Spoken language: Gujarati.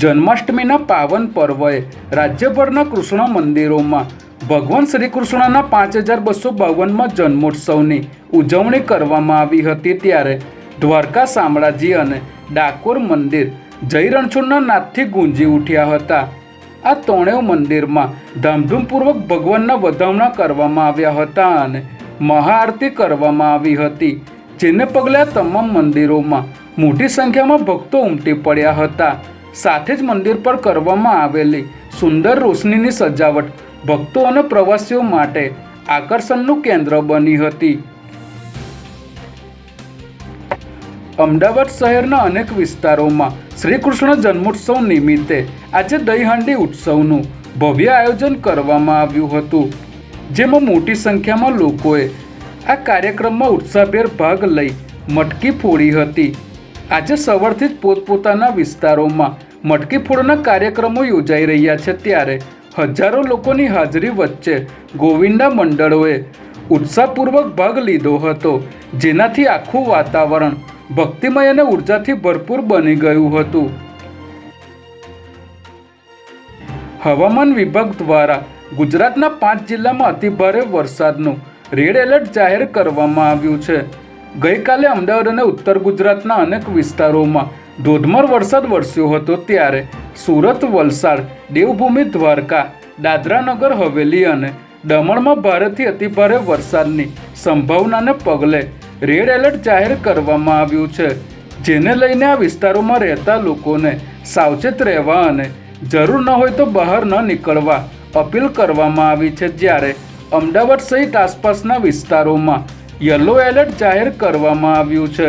જન્માષ્ટમીના પાવન પર્વએ રાજ્યભરના કૃષ્ણ મંદિરોમાં ભગવાન શ્રી કૃષ્ણના પાંચ હજાર બસો બાવનમાં જન્મોત્સવની ઉજવણી કરવામાં આવી હતી ત્યારે દ્વારકા શામળાજી અને ડાકોર મંદિર જય રણછોડના નાદથી ગુંજી ઉઠ્યા હતા. આ ત્રણેય મંદિરમાં ધામધૂમપૂર્વક ભગવાનના વધામણા કરવામાં આવ્યા હતા અને મહાઆરતી કરવામાં આવી હતી, જેને પગલે તમામ મંદિરોમાં મોટી સંખ્યામાં ભક્તો ઉમટી પડ્યા હતા. સાથે જ મંદિર પર કરવામાં આવેલી સુંદર રોશનીની સજાવટ ભક્તો અને પ્રવાસીઓ માટે આકર્ષણનું કેન્દ્ર બની હતી. અમદાવાદ શહેરના અનેક વિસ્તારોમાં શ્રી કૃષ્ણ જન્મોત્સવ નિમિત્તે આજે દહીહાંડી ઉત્સવનું ભવ્ય આયોજન કરવામાં આવ્યું હતું, જેમાં મોટી સંખ્યામાં લોકોએ આ કાર્યક્રમમાં ઉત્સાહભેર ભાગ લઈ મટકી ફોડી હતી. આજે સવારથી જ પોતપોતાના વિસ્તારોમાં મટકી ફોડના કાર્યક્રમો યોજાઈ રહ્યા છે ત્યારે હજારો લોકોની હાજરી વચ્ચે ગોવિંદા મંડળોએ ઉત્સાહપૂર્વક ભાગ લીધો હતો, જેનાથી આખું વાતાવરણ ભક્તિમય અને ઉર્જાથી ભરપૂર બની ગયું હતું. હવામાન વિભાગ દ્વારા ગુજરાતના પાંચ જિલ્લામાં અતિભારે વરસાદનું રેડ એલર્ટ જાહેર કરવામાં આવ્યું છે. ગઈકાલે અમદાવાદ અને ઉત્તર ગુજરાતના અનેક વિસ્તારોમાં ધોધમાર વરસાદ વરસ્યો હતો ત્યારે સુરત વલસાડ, દેવભૂમિ, દ્વારકા દાદરાનગર હવેલી અને દમણમાં ભારેથી અતિભારે વરસાદની સંભાવનાને પગલે રેડ એલર્ટ જાહેર કરવામાં આવ્યું છે, જેને લઈને આ વિસ્તારોમાં રહેતા લોકોને સાવચેત રહેવા અને જરૂર ન હોય તો બહાર ન નીકળવા અપીલ કરવામાં આવી છે, જ્યારે અમદાવાદ સહિત આસપાસના વિસ્તારોમાં યલો એલર્ટ જાહેર કરવામાં આવ્યું છે.